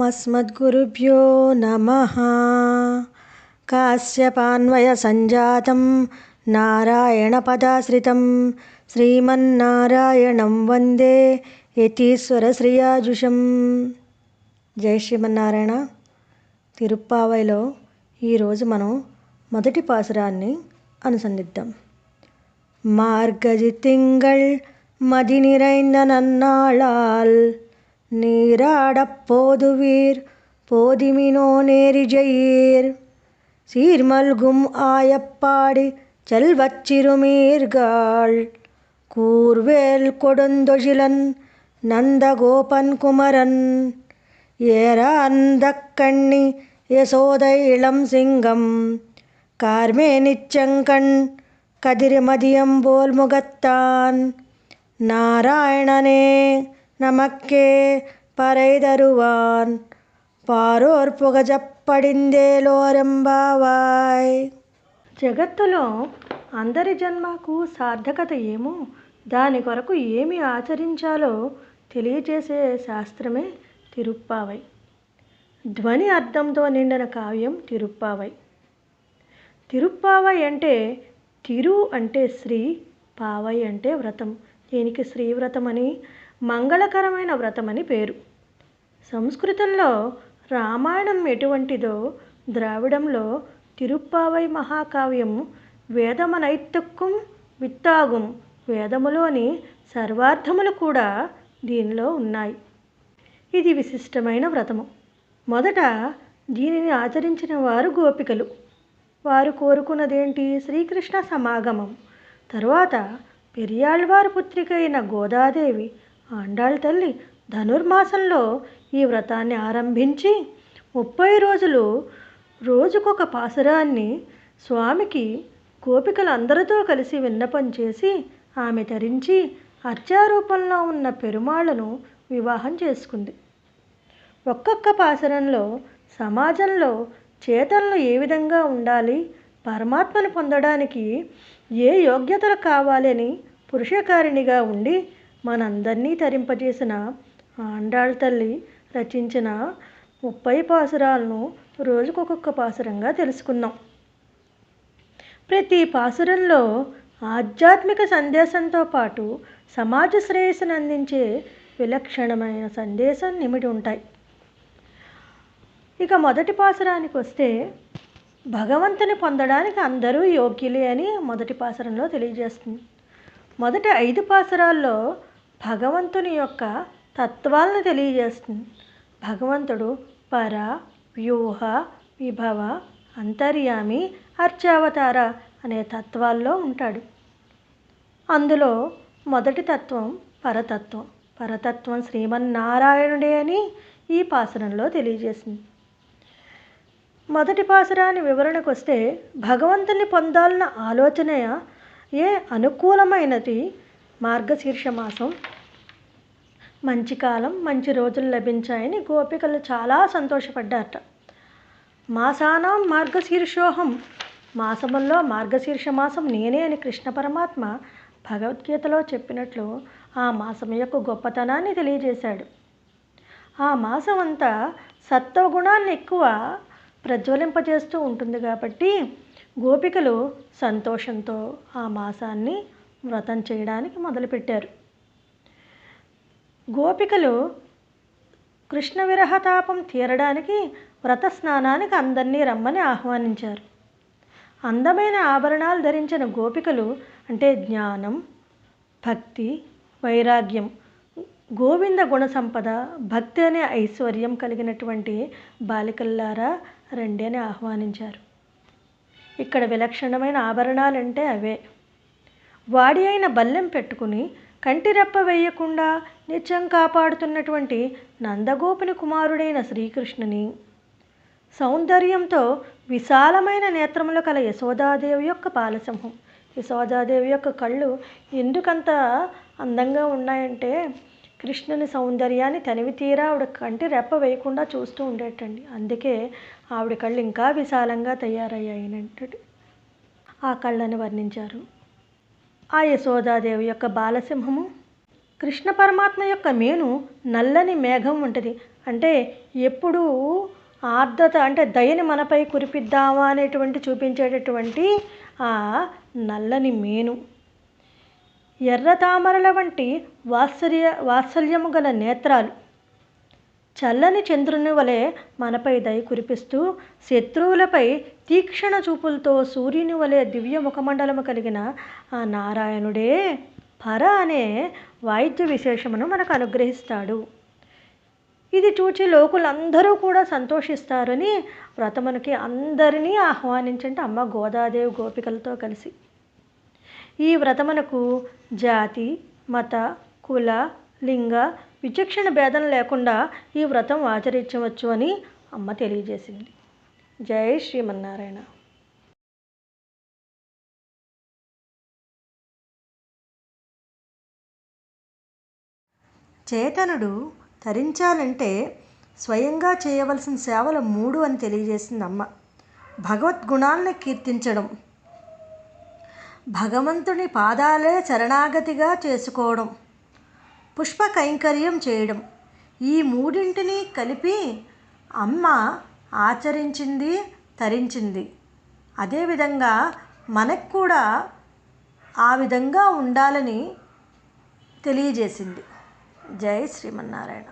अस्मद्गुरुभ्यो नमः कास्यपान्वयसञ्जातं नारायणपदाश्रितं శ్రీమన్నారాయణం వందే యతీశ్వర శ్రీయాజుషం జై శ్రీమన్నారాయణ తిరుప్పావైలో ఈరోజు మనం మొదటి పాసురాన్ని అనుసంధిద్దాం మార్గజి తింగళ్ மதி நிறைந்த நன்னாளால் நீராடப் போதுவீர் போதிமினோ நேரிஜெயீர் சீர்மல்கும் ஆயப்பாடி செல்வச் சிறுமீர்காள். கூர்வேல் கொடுந்தொழிலன் நந்தகோபன் குமரன். ஏற அந்த கண்ணி யசோத இளம் சிங்கம். கார்மே நிச்சங்கண் கதிர்மதியம் போல் முகத்தான். நாராயணனே நமக்கே பறைதருவான் పారోర్ పొగజప్పడిందేలోరెంబావాయ్ జగత్తులో అందరి జన్మకు సార్థకత ఏమో దాని కొరకు ఏమి ఆచరించాలో తెలియజేసే శాస్త్రమే తిరుప్పావై ధ్వని అర్థంతో నిండిన కావ్యం తిరుప్పావై తిరుప్పావై అంటే తిరు అంటే శ్రీ పావై అంటే వ్రతం దీనికి శ్రీవ్రతం అని మంగళకరమైన వ్రతం అని పేరు. సంస్కృతంలో రామాయణం ఎటువంటిదో ద్రావిడంలో తిరుప్పావై మహాకావ్యం వేదమనైత్తుక్కం విత్తాగుం వేదములోని సర్వార్థములు కూడా దీనిలో ఉన్నాయి. ఇది విశిష్టమైన వ్రతము. మొదట దీనిని ఆచరించిన వారు గోపికలు. వారు కోరుకున్నదేంటి? శ్రీకృష్ణ సమాగమం. తరువాత పెరియాళ్వారు పుత్రిక అయిన గోదాదేవి ఆండాళ్ తల్లి ధనుర్మాసంలో ఈ వ్రతాన్ని ఆరంభించి ముప్పై రోజులు రోజుకొక పాసురాన్ని స్వామికి గోపికలందరితో కలిసి విన్నపం చేసి ఆమె ధరించి అర్చారూపంలో ఉన్న పెరుమాళ్ళను వివాహం చేసుకుంది. ఒక్కొక్క పాసరంలో సమాజంలో చేతనలు ఏ విధంగా ఉండాలి పరమాత్మను పొందడానికి ఏ యోగ్యతలు కావాలని పురుషకారిణిగా ఉండి మనందరినీ తరింపజేసిన ఆండాళ్ళ తల్లి రచించిన ముప్పై పాసురాలను రోజుకొకొక్క పాసురంగా తెలుసుకుందాం. ప్రతి పాసురంలో ఆధ్యాత్మిక సందేశంతో పాటు సమాజ శ్రేయస్సును అందించే విలక్షణమైన సందేశం నిమిడి ఉంటాయి. ఇక మొదటి పాసురానికి వస్తే భగవంతుని పొందడానికి అందరూ యోగ్యులే అని మొదటి పాసురంలో తెలియజేస్తుంది. మొదటి ఐదు పాసురాల్లో భగవంతుని యొక్క తత్వాలను తెలియజేస్తుంది. భగవంతుడు పర వ్యూహ విభవ అంతర్యామి అర్చావతార అనే తత్వాల్లో ఉంటాడు. అందులో మొదటి తత్వం పరతత్వం. పరతత్వం శ్రీమన్నారాయణుడే అని ఈ పాసనంలో తెలియజేసింది. మొదటి పాసరాని వివరణకు వస్తే భగవంతుని పొందాలన్న ఆలోచన ఏ అనుకూలమైనది మార్గశీర్ష మాసం మంచి కాలం మంచి రోజులు లభించాయని గోపికలు చాలా సంతోషపడ్డారట. మాసానాం మార్గశీర్షోహం. మాసముల్లో మార్గశీర్ష మాసం నేనే అని కృష్ణ పరమాత్మ భగవద్గీతలో చెప్పినట్లు ఆ మాసం యొక్క గొప్పతనాన్ని తెలియజేశాడు. ఆ మాసం అంతా సత్వగుణాన్ని ఎక్కువ ప్రజ్వలింపజేస్తూ ఉంటుంది కాబట్టి గోపికలు సంతోషంతో ఆ మాసాన్ని వ్రతం చేయడానికి మొదలుపెట్టారు. గోపికలు కృష్ణ విరహతాపం తీరడానికి వ్రత స్నానానికి అందరినీ రమ్మని ఆహ్వానించారు. అందమైన ఆభరణాలు ధరించిన గోపికలు అంటే జ్ఞానం భక్తి వైరాగ్యం గోవింద గుణ సంపద భక్తి అనే ఐశ్వర్యం కలిగినటువంటి బాలికల్లారా రండి అని ఆహ్వానించారు. ఇక్కడ విలక్షణమైన ఆభరణాలంటే అవే. వాడి అయిన బల్లెం పెట్టుకుని కంటిరెప్ప వేయకుండా నిత్యం కాపాడుతున్నటువంటి నందగోపుని కుమారుడైన శ్రీకృష్ణుని. సౌందర్యంతో విశాలమైన నేత్రములు కల యశోదాదేవి యొక్క పాలసింహం. యశోదాదేవి యొక్క కళ్ళు ఎందుకంత అందంగా ఉన్నాయంటే కృష్ణుని సౌందర్యాన్ని తనివి తీరా ఆవిడ కంటి రెప్ప వేయకుండా చూస్తూ ఉండేటండి. అందుకే ఆవిడ కళ్ళు ఇంకా విశాలంగా తయారయ్యాయనంటే ఆ కళ్ళని వర్ణించారు. ఆ యశోదాదేవి యొక్క బాలసింహము కృష్ణ పరమాత్మ యొక్క మేను నల్లని మేఘం ఉంటుంది అంటే ఎప్పుడూ ఆర్ద్రత అంటే దయని మనపై కురిపిద్దామా అనేటువంటి చూపించేటటువంటి ఆ నల్లని మేను. ఎర్ర తామరల వంటి వాత్సల్య వాత్సల్యము గల నేత్రాలు. చల్లని చంద్రుని వలె మనపై దయ కురిపిస్తూ శత్రువులపై తీక్షణ చూపులతో సూర్యుని వలె దివ్య ముఖమండలము కలిగిన ఆ నారాయణుడే పర అనే వాయిద్య విశేషమును మనకు అనుగ్రహిస్తాడు. ఇది చూచి లోకులందరూ కూడా సంతోషిస్తారని వ్రతమునికి అందరినీ ఆహ్వానించండి అమ్మ గోదాదేవి గోపికలతో కలిసి. ఈ వ్రతమునకు జాతి మత కుల లింగ విచక్షణ భేదం లేకుండా ఈ వ్రతం ఆచరించవచ్చు అని అమ్మ తెలియజేసింది. జై శ్రీమన్నారాయణ. చేతనుడు తరించాలంటే స్వయంగా చేయవలసిన సేవలు మూడు అని తెలియజేసింది అమ్మ. భగవద్గుణాలను కీర్తించడం భగవంతుని పాదాలే శరణాగతిగా చేసుకోవడం పుష్ప కైంకర్యం చేయడం. ఈ మూడింటిని కలిపి అమ్మ ఆచరించింది తరించింది. అదేవిధంగా మనకు కూడా ఆ విధంగా ఉండాలని తెలియజేసింది. జై శ్రీమన్నారాయణ.